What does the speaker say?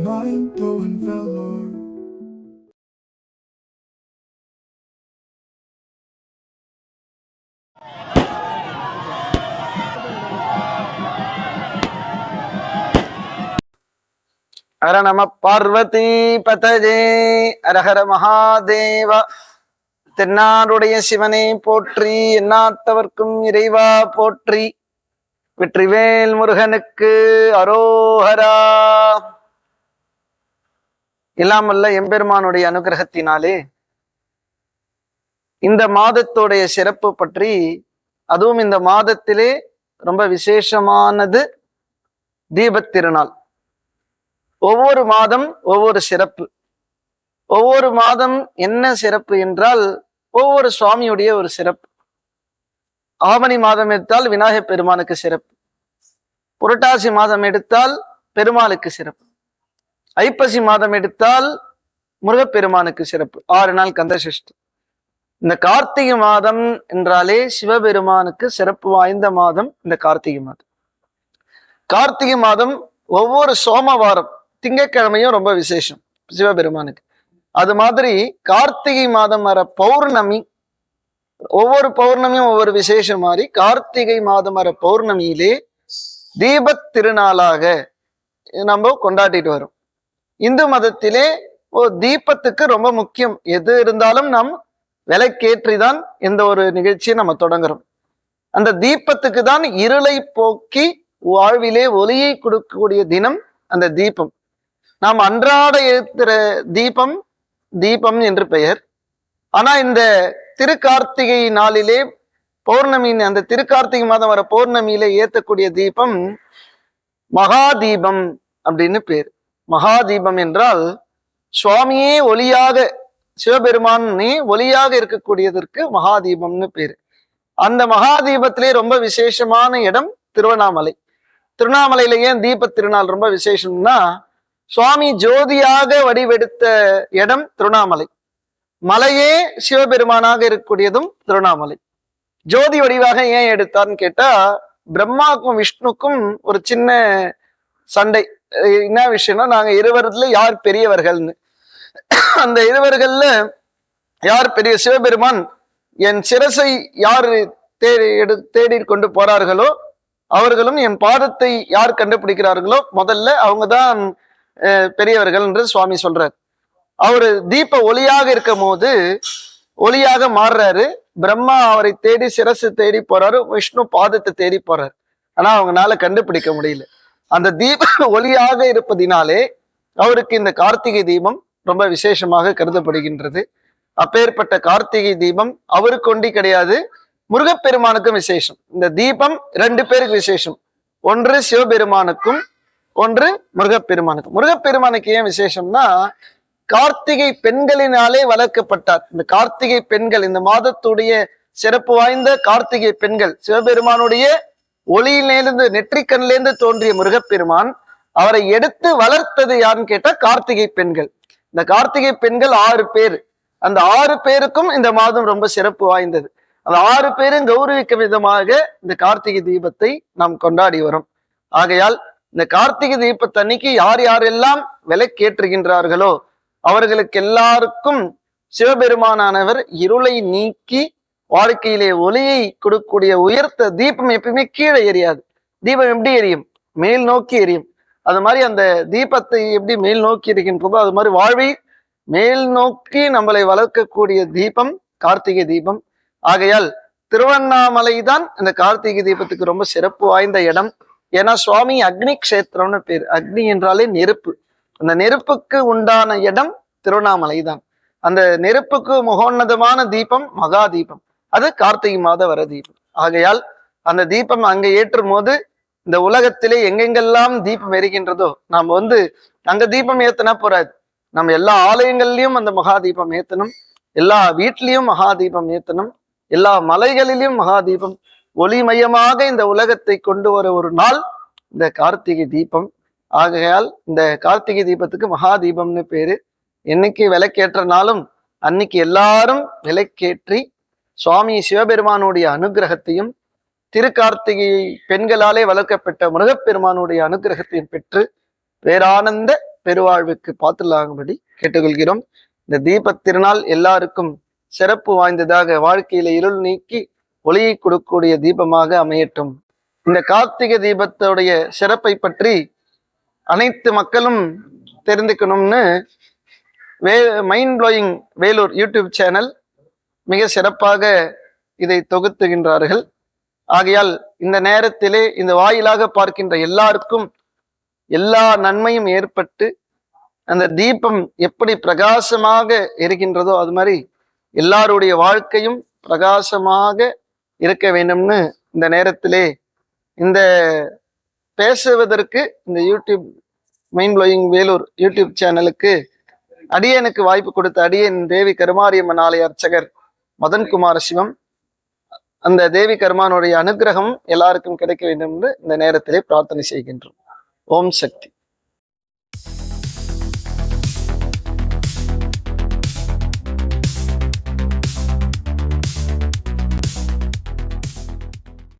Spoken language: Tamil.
Mind blowing velour. ஹர நம பார்வதி பதஜே அரஹர மகாதேவா தென்னாடுடைய சிவனை போற்றி எண்ணாத்தவர்க்கும் இறைவா போற்றி. வெற்றிவேல் முருகனுக்கு அரோஹரா இல்லாமல்ல எம்பெருமானுடைய அனுகிரகத்தினாலே இந்த மாதத்துடைய சிறப்பு பற்றி அதுவும் இந்த மாதத்திலே ரொம்ப விசேஷமானது தீபத்திருநாள். ஒவ்வொரு மாதம் ஒவ்வொரு சிறப்பு. ஒவ்வொரு மாதம் என்ன சிறப்பு என்றால் ஒவ்வொரு சுவாமியுடைய ஒரு சிறப்பு. ஆவணி மாதம் எடுத்தால் விநாயகப் பெருமானுக்கு சிறப்பு. புரட்டாசி மாதம் எடுத்தால் பெருமாளுக்கு சிறப்பு. ஐப்பசி மாதம் எடுத்தால் முருகப்பெருமானுக்கு சிறப்பு. ஆறு நாள் கந்தசஷ்டி. இந்த கார்த்திகை மாதம் என்றாலே சிவபெருமானுக்கு சிறப்பு வாய்ந்த மாதம் இந்த கார்த்திகை மாதம். கார்த்திகை மாதம் ஒவ்வொரு சோமவாரம் திங்கட்கிழமையும் ரொம்ப விசேஷம் சிவபெருமானுக்கு. அது மாதிரி கார்த்திகை மாதம் வர பௌர்ணமி ஒவ்வொரு பௌர்ணமியும் ஒவ்வொரு விசேஷம் மாதிரி கார்த்திகை மாதம் வர பௌர்ணமியிலே தீபத் திருநாளாக நம்ம கொண்டாடிட்டு வரோம். இந்து மதத்திலே ஓ தீபத்துக்கு ரொம்ப முக்கியம். எது இருந்தாலும் நாம் விலைக்கேற்றி தான் எந்த ஒரு நிகழ்ச்சியை நம்ம தொடங்குறோம். அந்த தீபத்துக்கு தான் இருளை போக்கி வாழ்விலே ஒளியை கொடுக்கக்கூடிய தினம் அந்த தீபம். நாம் அன்றாட ஏத்துற தீபம் தீபம் என்று பெயர். ஆனா இந்த திருக்கார்த்திகை நாளிலே பௌர்ணமி அந்த திருக்கார்த்திகை மாதம் வர பௌர்ணமியில ஏத்தக்கூடிய தீபம் மகாதீபம் அப்படின்னு பேர். மகாதீபம் என்றால் சுவாமியே ஒளியாக சிவபெருமானே ஒளியாக இருக்கக்கூடியதற்கு மகாதீபம்னு பேரு. அந்த மகாதீபத்திலே ரொம்ப விசேஷமான இடம் திருவண்ணாமலை. திருவண்ணாமலையில ஏன் தீப திருநாள் ரொம்ப விசேஷம்னா சுவாமி ஜோதியாக வடிவெடுத்த இடம் திருவண்ணாமலை. மலையே சிவபெருமானாக இருக்கக்கூடியதும் திருவண்ணாமலை. ஜோதி வடிவாக ஏன் எடுத்தார்னு கேட்டா பிரம்மாவுக்கும் விஷ்ணுக்கும் ஒரு சின்ன சண்டை. என்ன விஷயம்னா நாங்க இருவரத்துல யார் பெரியவர்கள்னு. அந்த இருவர்கள்ல யார் பெரிய சிவபெருமான் என் சிரசை யார் தேடி எடு தேடி கொண்டு போறார்களோ அவர்களும் என் பாதத்தை யார் கண்டுபிடிக்கிறார்களோ முதல்ல அவங்க தான் பெரியவர்கள் என்று சுவாமி சொல்றார். அவரு தீப ஒளியாக இருக்கும் போது ஒளியாக மாறுறாரு. பிரம்மா அவரை தேடி சிரசு தேடி போறாரு விஷ்ணு பாதத்தை தேடி போறாரு. ஆனா அவங்களால கண்டுபிடிக்க முடியல. அந்த தீப ஒளியாக இருப்பதினாலே அவருக்கு இந்த கார்த்திகை தீபம் ரொம்ப விசேஷமாக கருதப்படுகின்றது. அப்பேற்பட்ட கார்த்திகை தீபம் அவருக்கு ஒண்டி கிடையாது. முருகப்பெருமானுக்கும் விசேஷம். இந்த தீபம் ரெண்டு பேருக்கு விசேஷம். ஒன்று சிவபெருமானுக்கும் ஒன்று முருகப்பெருமானுக்கு. முருகப்பெருமானுக்கு ஏன் விசேஷம்னா கார்த்திகை பெண்களினாலே வளர்க்கப்பட்டார். இந்த கார்த்திகை பெண்கள் இந்த மாதத்துடைய சிறப்பு வாய்ந்த கார்த்திகை பெண்கள் சிவபெருமானுடைய ஒளியிலிருந்து நெற்றிக்கண்ணிலிருந்து தோன்றிய முருகப்பெருமான் அவரை எடுத்து வளர்த்தது யாருன்னு கேட்டா கார்த்திகை பெண்கள். இந்த கார்த்திகை பெண்கள் ஆறு பேர். அந்த ஆறு பேருக்கும் இந்த மாதம் ரொம்ப சிறப்பு வாய்ந்தது. அந்த ஆறு பேரும் கௌரவிக்கும் விதமாக இந்த கார்த்திகை தீபத்தை நாம் கொண்டாடி வரோம். ஆகையால் இந்த கார்த்திகை தீபத்தன்னைக்கு யார் யாரெல்லாம் விலைக்கேற்றுகின்றார்களோ அவர்களுக்கு எல்லாருக்கும் சிவபெருமானானவர் இருளை நீக்கி வாழ்க்கையிலே ஒளியை கொடுக்கக்கூடிய உயர்த்த தீபம் எப்பயுமே கீழே எரியாது. தீபம் எப்படி எரியும்? மேல் நோக்கி எரியும். அது மாதிரி அந்த தீபத்தை எப்படி மேல் நோக்கி இருக்கின்றதோ அது மாதிரி வாழ்வை மேல் நோக்கி நம்மளை வளர்க்கக்கூடிய தீபம் கார்த்திகை தீபம். ஆகையால் திருவண்ணாமலை தான் இந்த கார்த்திகை தீபத்துக்கு ரொம்ப சிறப்பு வாய்ந்த இடம். ஏன்னா சுவாமி அக்னி கஷேத்திரம்னு பேர். அக்னி என்றாலே நெருப்பு. அந்த நெருப்புக்கு உண்டான இடம் திருவண்ணாமலை தான். அந்த நெருப்புக்கு முகோன்னதமான தீபம் மகா தீபம். அது கார்த்திகை மாத வர தீபம். ஆகையால் அந்த தீபம் அங்க ஏற்றும் போது இந்த உலகத்திலே எங்கெங்கெல்லாம் தீபம் எரிகின்றதோ நாம் வந்து அங்க தீபம் ஏத்தனா போறாது. நம்ம எல்லா ஆலயங்கள்லயும் அந்த மகா தீபம் ஏத்தணும். எல்லா வீட்லயும் மகா தீபம் ஏத்தணும். எல்லா மலைகளிலும் மகா தீபம் ஒளிமயமாக இந்த உலகத்தை கொண்டு வர ஒரு நாள் இந்த கார்த்திகை தீபம். ஆகையால் இந்த கார்த்திகை தீபத்துக்கு மகா தீபம்னு பேரு. என்னைக்கு விளக்கேற்றனாலும் அன்னைக்கு எல்லாரும் விளக்கேற்றி சுவாமி சிவபெருமானுடைய அனுகிரகத்தையும் திருக்கார்த்திகை பெண்களாலே வளர்க்கப்பட்ட முருகப்பெருமானுடைய அனுகிரகத்தையும் பெற்று பேரானந்த பெருவாழ்வுக்கு பாத்துலாகும்படி கேட்டுக்கொள்கிறோம். இந்த தீபத் திருநாள் எல்லாருக்கும் சிறப்பு வாய்ந்ததாக வாழ்க்கையில இருள் நீக்கி ஒளியை கொடுக்கக்கூடிய தீபமாக அமையட்டும். இந்த கார்த்திகை தீபத்தோடைய சிறப்பை பற்றி அனைத்து மக்களும் தெரிந்துக்கணும்னு வே mind blowing Vellore YouTube channel மிக சிறப்பாக இதை தொகுத்துகின்றார்கள். ஆகையால் இந்த நேரத்திலே இந்த வாயிலாக பார்க்கின்ற எல்லாருக்கும் எல்லா நன்மையும் ஏற்பட்டு அந்த தீபம் எப்படி பிரகாசமாக இருக்கின்றதோ அது மாதிரி எல்லாருடைய வாழ்க்கையும் பிரகாசமாக இருக்க வேண்டும்னு இந்த நேரத்திலே இந்த பேசுவதற்கு இந்த YouTube mind blowing Vellore YouTube சேனலுக்கு அடியனுக்கு வாய்ப்பு கொடுத்த அடியன் தேவி கருமாரியம்மன் ஆலய அர்ச்சகர் மதன்குமார சிவம். அந்த தேவி கருமானுடைய அனுகிரகம் எல்லாருக்கும் கிடைக்க வேண்டும் என்று இந்த நேரத்திலே பிரார்த்தனை செய்கின்றோம். ஓம் சக்தி.